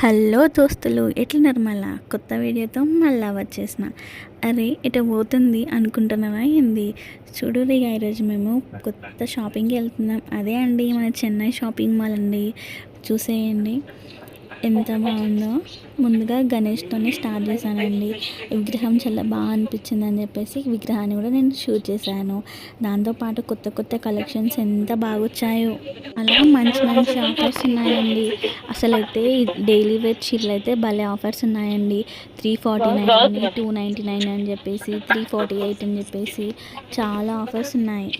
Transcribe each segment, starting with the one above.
Hello దోస్తులు ఎట్లున్నారు మళ్ళా? కొత్త వీడియోతో మళ్ళా వచ్చేసిన. అరే ఇట పోతుంది అనుకుంటున్నారా ఏంది? చూడు ఈరోజు మేము కొత్త షాపింగ్కి వెళ్తున్నాం. అదే అండి మన చెన్నై షాపింగ్ మాల్ అండి. చూసేయండి. ఎంత బాగుందో. ముందుగా గణేష్తోనే స్టార్ట్ చేశానండి. విగ్రహం చాలా బాగా అనిపించింది అని చెప్పేసి విగ్రహాన్ని కూడా నేను షూట్ చేశాను. దాంతోపాటు కొత్త కొత్త కలెక్షన్స్ ఎంత బాగా వచ్చాయో. అలా మంచి మంచి ఆఫర్స్ ఉన్నాయండి. అసలు అయితే డైలీ వేర్ చీరలు అయితే భలే ఆఫర్స్ ఉన్నాయండి. Three forty nine two ninety nine అని చెప్పేసి త్రీ ఫార్టీ ఎయిట్ అని చెప్పేసి చాలా ఆఫర్స్ ఉన్నాయి.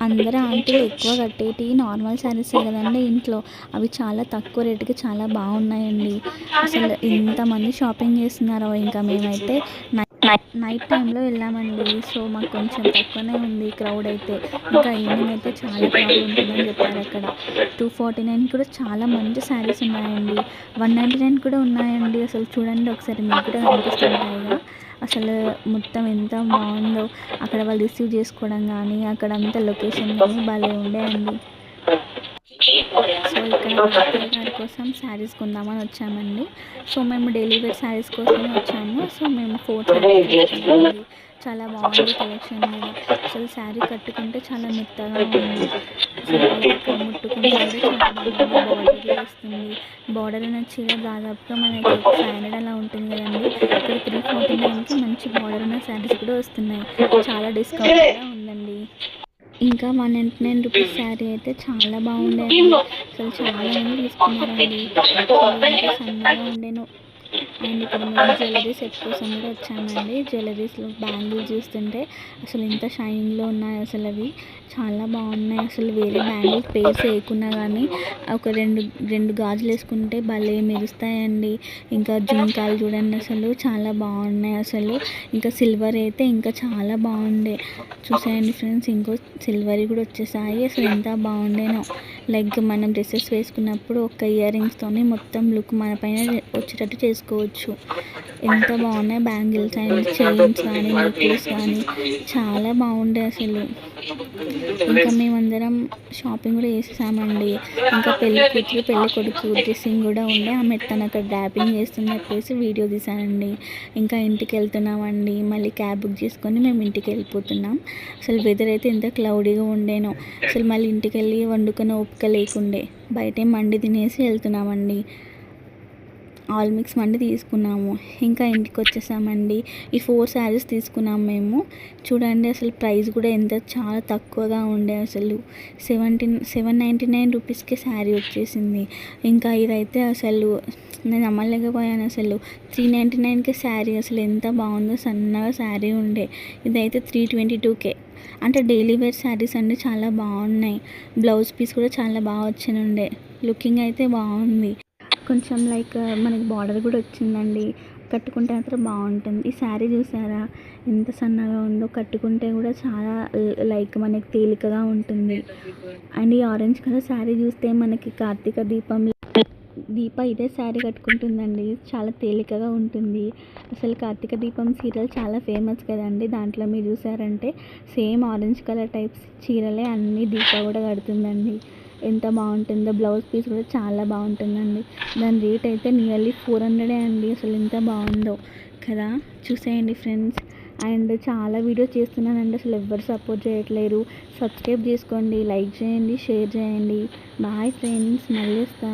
అందరూ ఆంటీలు ఎక్కువ కట్టేటి నార్మల్ శారీస్ కదండి ఇంట్లో. అవి చాలా తక్కువ రేటుకి చాలా బాగున్నాయండి. అసలు ఇంతమంది షాపింగ్ చేస్తున్నారో ఇంకా మేమైతే నైట్ నైట్ టైంలో వెళ్ళామండి. సో మాకు కొంచెం తక్కువనే ఉంది క్రౌడ్ అయితే. ఇంకా ఈవినింగ్ అయితే చాలా క్రౌడ్ ఉంటుందని చెప్పారు అక్కడ. టూ ఫార్టీ నైన్ కూడా చాలా మంచి శారీస్ ఉన్నాయండి. వన్ నైంటీ నైన్ కూడా ఉన్నాయండి. అసలు చూడండి ఒకసారి మీకు కూడా కనిపిస్తుంటాయిగా అసలు మొత్తం ఎంత బాగుందో. అక్కడ వాళ్ళు రిసీవ్ చేసుకోవడం కానీ అక్కడ అంతా లొకేషన్ కానీ భలే ఉండే అండి సో ఇక్కడ గారి కోసం శారీస్ కొందామని వచ్చామండి. సో మేము డైలీ వేర్ శారీస్ కోసం వచ్చాము. సో మేము ఫోర్ చాలా బాగుంది కలెక్షన్ కూడా. అసలు శారీ కట్టుకుంటే చాలా మెత్తగా ఉంది. ముట్టుకుంటే చాలా బార్డర్ వస్తుంది. బార్డర్ ఉన్న చీర దాదాపుగా మనకి ఫైవ్ హండ్రెడ్ అలా ఉంటుంది కదండి. ఇక్కడ త్రీ ఫార్టీ నైన్కి మంచి బార్డర్ ఉన్న శారీస్ కూడా వస్తున్నాయి. చాలా డిస్కౌంట్ కూడా ఇంకా one ninety nine rupees sari అయితే చాలా బాగుండేది అసలు చాలా మంది తీసుకున్నారండి. సన్నగా ఉండేను అండ్ ఇక్కడ మేము జ్యువెలరీ సెట్ కోసం కూడా వచ్చామండి జ్యువెలరీస్లో బ్యాంగిల్స్ చూస్తుంటే అసలు ఎంత షైనింగ్లో ఉన్నాయి అసలు అవి. చాలా బాగున్నాయి. అసలు వేరే బ్యాంగిల్స్ పేర్స్ వేయకున్నా కానీ ఒక రెండు రెండు గాజులు వేసుకుంటే భలే మెరుస్తాయండి. ఇంకా జుంకాలు చూడండి అసలు చాలా బాగున్నాయి అసలు. ఇంకా సిల్వర్ అయితే ఇంకా చాలా బాగుండే. చూసాయండి ఫ్రెండ్స్ ఇంకో సిల్వర్ కూడా వచ్చేసాయి. అసలు ఎంత బాగుండేనో. లైక్ మనం డ్రెస్సెస్ వేసుకున్నప్పుడు ఒక ఇయర్ రింగ్స్తోనే మొత్తం లుక్ మన పైన వచ్చేటట్టు చేసుకోవచ్చు. ఎంత బాగున్నాయి బ్యాంగిల్స్ అండ్ చైన్స్ కానీ నెక్లెస్ కానీ. చాలా బాగుండే అసలు. ఇంకా మేమందరం షాపింగ్ కూడా చేసేసామండి. ఇంకా పెళ్ళి కూతురు పెళ్ళి కొడుకు డ్రెస్సింగ్ కూడా ఉండే. ఆమె తను అక్కడ డ్రాపింగ్ చేస్తుంది చెప్పేసి వీడియో తీసానండి ఇంకా ఇంటికి వెళ్తున్నామండి. మళ్ళీ క్యాబ్ బుక్ చేసుకొని మేము ఇంటికి వెళ్ళిపోతున్నాం. అసలు వెదర్ అయితే ఎంత క్లౌడీగా ఉండేనో. అసలు మళ్ళీ ఇంటికి వెళ్ళి వండుకొని లెక్క లేకుండే. బయటే మండి తినేసి వెళ్తున్నామండి. ఆల్ మిక్స్ మండి తీసుకున్నాము. ఇంకా ఇంటికి వచ్చేసామండి ఈ ఫోర్ శారీస్ తీసుకున్నాము మేము. చూడండి అసలు ప్రైస్ కూడా ఎంత చాలా తక్కువగా ఉండే అసలు. సెవెంటీన్ సెవెన్ నైంటీ నైన్ రూపీస్కి శారీ వచ్చేసింది. ఇంకా ఇదైతే అసలు నేను నమ్మలేకపోయాను అసలు. త్రీ నైంటీ నైన్కి శారీ అసలు ఎంత బాగుందో సన్నగా శారీ ఉండే. ఇదైతే త్రీ ట్వంటీ టూకే. అంటే డైలీ వేర్ శారీస్ అండి చాలా బాగున్నాయి. బ్లౌజ్ పీస్ కూడా చాలా బాగా వచ్చినుండే. లుకింగ్ అయితే బాగుంది. కొంచెం లైక్ మనకి బార్డర్ కూడా వచ్చిందండి. కట్టుకుంటే మాత్రం బాగుంటుంది. ఈ శారీ చూసారా? ఎంత సన్నగా ఉందో కట్టుకుంటే కూడా చాలా లైక్ మనకి తేలికగా ఉంటుంది. అండ్ ఈ ఆరెంజ్ కలర్ శారీ చూస్తే మనకి కార్తీక దీపం దీప ఇదే శారీ కట్టుకుంటుందండి. చాలా తేలికగా ఉంటుంది. అసలు కార్తీక దీపం సీరియల్ చాలా ఫేమస్ కదండి. దాంట్లో మీరు చూసారంటే సేమ్ ఆరెంజ్ కలర్ టైప్స్ చీరలే అన్నీ దీప కూడా కడుతుందండి. ఎంత బాగుంటుందో బ్లౌజ్ పీస్ కూడా చాలా బాగుంటుందండి. దాని రేట్ అయితే నియర్లీ ఫోర్ హండ్రెడే అండి. అసలు ఎంత బాగుందో కదా. చూసేయండి ఫ్రెండ్స్. అండ్ చాలా వీడియోస్ చేస్తున్నానండి. అసలు ఎవ్వరు సపోర్ట్ చేయట్లేరు. సబ్స్క్రైబ్ చేసుకోండి లైక్ చేయండి షేర్ చేయండి. Bye friends. మళ్ళీ వస్తా.